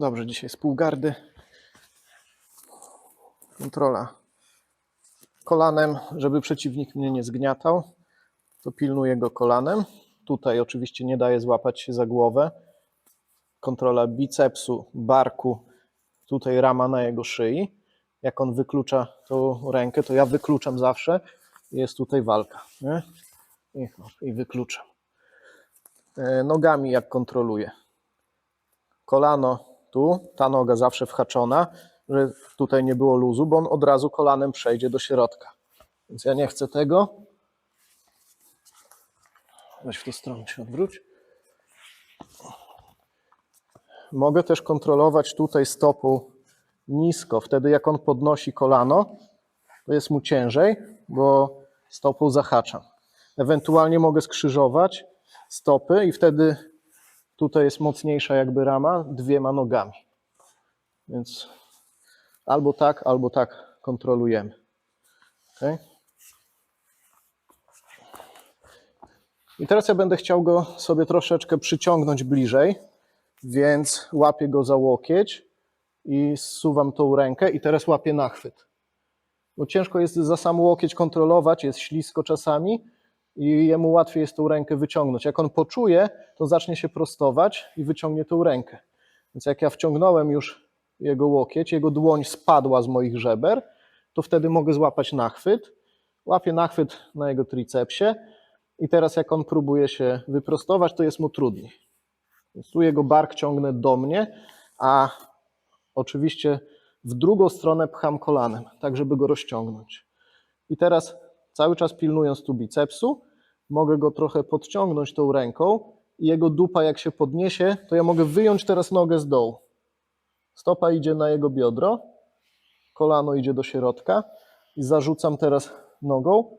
Dobrze, dzisiaj z półgardy. Kontrola kolanem, żeby przeciwnik mnie nie zgniatał. To pilnuję go kolanem. Tutaj oczywiście nie daję złapać się za głowę. Kontrola bicepsu, barku, tutaj rama na jego szyi. Jak on wyklucza tą rękę, to ja wykluczam zawsze. Jest tutaj walka. Nie? I, I wykluczam. E, Nogami jak kontroluję. Kolano tu, ta noga zawsze whaczona, że tutaj nie było luzu, bo on od razu kolanem przejdzie do środka. Więc ja nie chcę tego. Weź w tą stronę się odwróć. Mogę też kontrolować tutaj stopą nisko. Wtedy jak on podnosi kolano, to jest mu ciężej, bo stopą zahaczam. Ewentualnie mogę skrzyżować stopy i wtedy tutaj jest mocniejsza jakby rama dwiema nogami. Więc albo tak, albo tak kontrolujemy. Okay? I teraz ja będę chciał go sobie troszeczkę przyciągnąć bliżej, więc łapię go za łokieć i zsuwam tą rękę i teraz łapię nachwyt. Bo ciężko jest za sam łokieć kontrolować, jest ślisko czasami i jemu łatwiej jest tą rękę wyciągnąć. Jak on poczuje, to zacznie się prostować i wyciągnie tą rękę. Więc jak ja wciągnąłem już jego łokieć, jego dłoń spadła z moich żeber, to wtedy mogę złapać nachwyt. Łapię nachwyt na jego tricepsie i teraz jak on próbuje się wyprostować, to jest mu trudniej. Więc tu jego bark ciągnę do mnie, a oczywiście w drugą stronę pcham kolanem, tak żeby go rozciągnąć. I teraz cały czas pilnując tu bicepsu, mogę go trochę podciągnąć tą ręką i jego dupa jak się podniesie, to ja mogę wyjąć teraz nogę z dołu. Stopa idzie na jego biodro, kolano idzie do środka i zarzucam teraz nogą.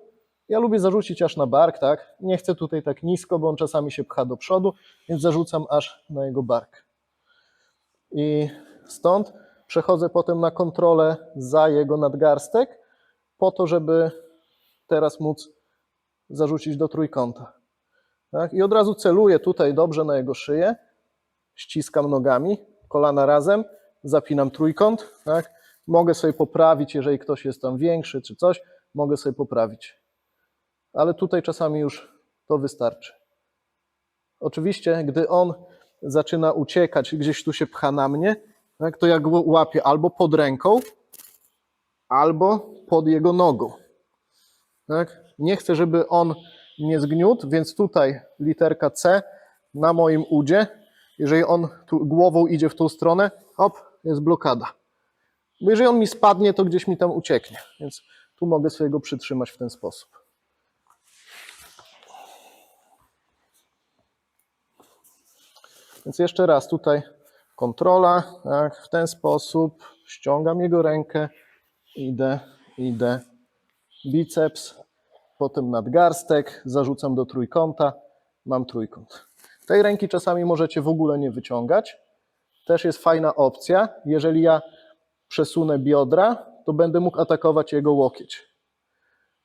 Ja lubię zarzucić aż na bark, tak? Nie chcę tutaj tak nisko, bo on czasami się pcha do przodu, więc zarzucam aż na jego bark. I stąd przechodzę potem na kontrolę za jego nadgarstek, po to, żeby teraz móc zarzucić do trójkąta. Tak? I od razu celuję tutaj dobrze na jego szyję, ściskam nogami, kolana razem, zapinam trójkąt. Tak? Mogę sobie poprawić, jeżeli ktoś jest tam większy czy coś, mogę sobie poprawić. Ale tutaj czasami już to wystarczy. Oczywiście, gdy on zaczyna uciekać, gdzieś tu się pcha na mnie, tak, to ja go łapię albo pod ręką, albo pod jego nogą. Tak? Nie chcę, żeby on nie zgniótł, więc tutaj literka C na moim udzie. Jeżeli on tu głową idzie w tą stronę, hop, jest blokada. Bo jeżeli on mi spadnie, to gdzieś mi tam ucieknie. Więc tu mogę sobie go przytrzymać w ten sposób. Więc jeszcze raz tutaj kontrola, tak, w ten sposób ściągam jego rękę, idę, idę, biceps, potem nadgarstek, zarzucam do trójkąta, mam trójkąt. Tej ręki czasami możecie w ogóle nie wyciągać. Też jest fajna opcja. Jeżeli ja przesunę biodra, to będę mógł atakować jego łokieć.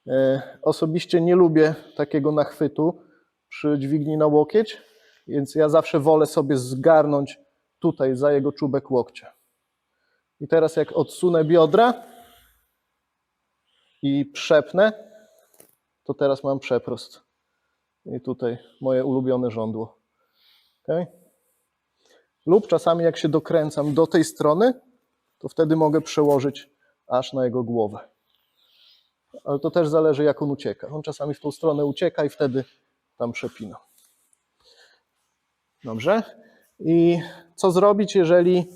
E, Osobiście nie lubię takiego nachwytu przy dźwigni na łokieć, więc ja zawsze wolę sobie zgarnąć tutaj za jego czubek łokcia. I teraz jak odsunę biodra i przepnę, to teraz mam przeprost. I tutaj moje ulubione żądło. Okay? Lub czasami jak się dokręcam do tej strony, to wtedy mogę przełożyć aż na jego głowę. Ale to też zależy jak on ucieka. On czasami w tą stronę ucieka i wtedy tam przepina. Dobrze. I co zrobić, jeżeli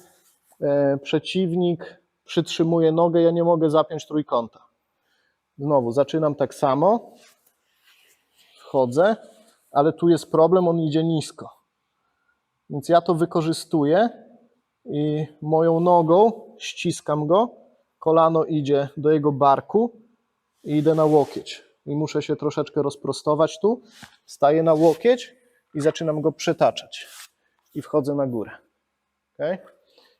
e, przeciwnik przytrzymuje nogę, ja nie mogę zapiąć trójkąta? Znowu zaczynam tak samo, wchodzę, ale tu jest problem, on idzie nisko. Więc ja to wykorzystuję i moją nogą ściskam go, kolano idzie do jego barku i idę na łokieć. I muszę się troszeczkę rozprostować tu. Staję na łokieć i zaczynam go przetaczać. I wchodzę na górę. Okay?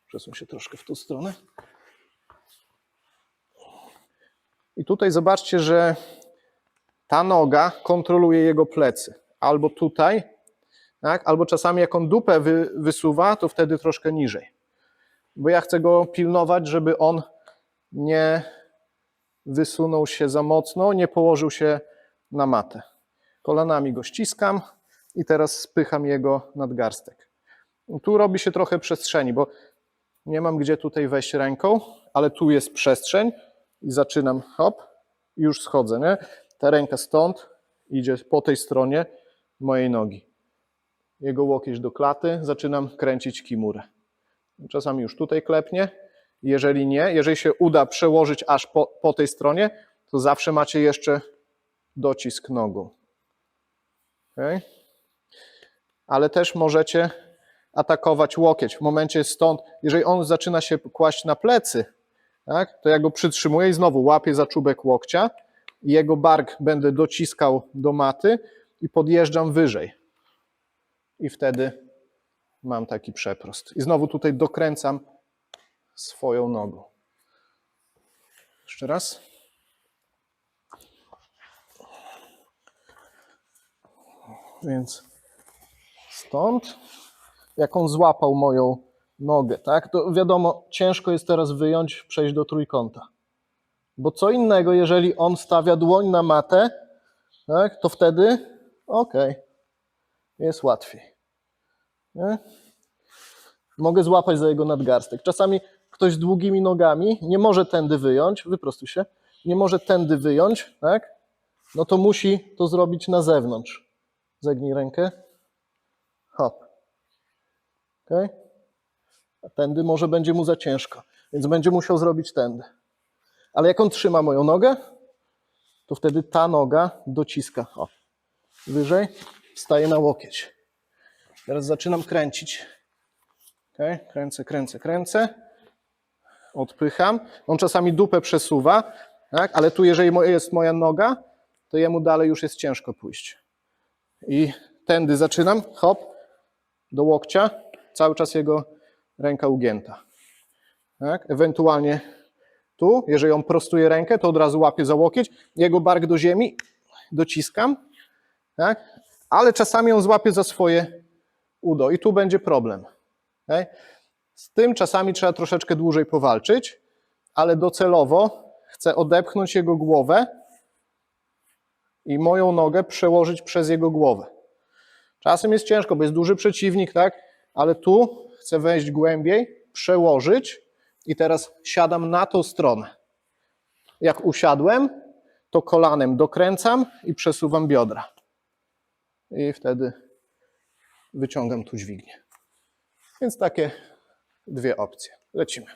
Przesuń się troszkę w tą stronę. I tutaj zobaczcie, że ta noga kontroluje jego plecy. Albo tutaj, tak? albo czasami jak on dupę wy, wysuwa, to wtedy troszkę niżej. bo ja chcę go pilnować, żeby on nie wysunął się za mocno, nie położył się na matę. Kolanami go ściskam i teraz spycham jego nadgarstek. Tu robi się trochę przestrzeni, bo nie mam gdzie tutaj wejść ręką, ale tu jest przestrzeń i zaczynam, hop, i już schodzę, nie? Ta ręka stąd idzie po tej stronie mojej nogi. Jego łokieć do klaty, zaczynam kręcić kimurę. Czasami już tutaj klepnie. Jeżeli nie, jeżeli się uda przełożyć aż po, po tej stronie, to zawsze macie jeszcze docisk nogą. Okay? Ale też możecie atakować łokieć. W momencie stąd, jeżeli on zaczyna się kłaść na plecy, tak, to ja go przytrzymuję i znowu łapię za czubek łokcia jego bark będę dociskał do maty i podjeżdżam wyżej. I wtedy mam taki przeprost. I znowu tutaj dokręcam swoją nogą. Jeszcze raz. Więc stąd, jak on złapał moją nogę, tak, to wiadomo, ciężko jest teraz wyjąć, przejść do trójkąta. Bo co innego, jeżeli on stawia dłoń na matę, tak, to wtedy ok, jest łatwiej. Nie? Mogę złapać za jego nadgarstek. Czasami ktoś z długimi nogami nie może tędy wyjąć, wyprostuj się, nie może tędy wyjąć, tak? No to musi to zrobić na zewnątrz. Zegnij rękę. Hop. Okay? A tędy może będzie mu za ciężko, więc będzie musiał zrobić tędy. Ale jak on trzyma moją nogę, to wtedy ta noga dociska. O. Wyżej, wstaje na łokieć. Teraz zaczynam kręcić. Okay? Kręcę, kręcę, kręcę. Odpycham. On czasami dupę przesuwa, tak? ale tu, jeżeli jest moja noga, to jemu dalej już jest ciężko pójść. I tędy zaczynam, hop, do łokcia, cały czas jego ręka ugięta. Tak? Ewentualnie tu, jeżeli on prostuje rękę, to od razu łapię za łokieć, jego bark do ziemi, dociskam, tak? ale czasami on złapie za swoje udo i tu będzie problem. Okay? Z tym czasami trzeba troszeczkę dłużej powalczyć, ale docelowo chcę odepchnąć jego głowę i moją nogę przełożyć przez jego głowę. Czasem jest ciężko, bo jest duży przeciwnik, tak? Ale tu chcę wejść głębiej, przełożyć i teraz siadam na tą stronę. Jak usiadłem, to kolanem dokręcam i przesuwam biodra. I wtedy wyciągam tu dźwignię. Więc takie dwie opcje. Lecimy.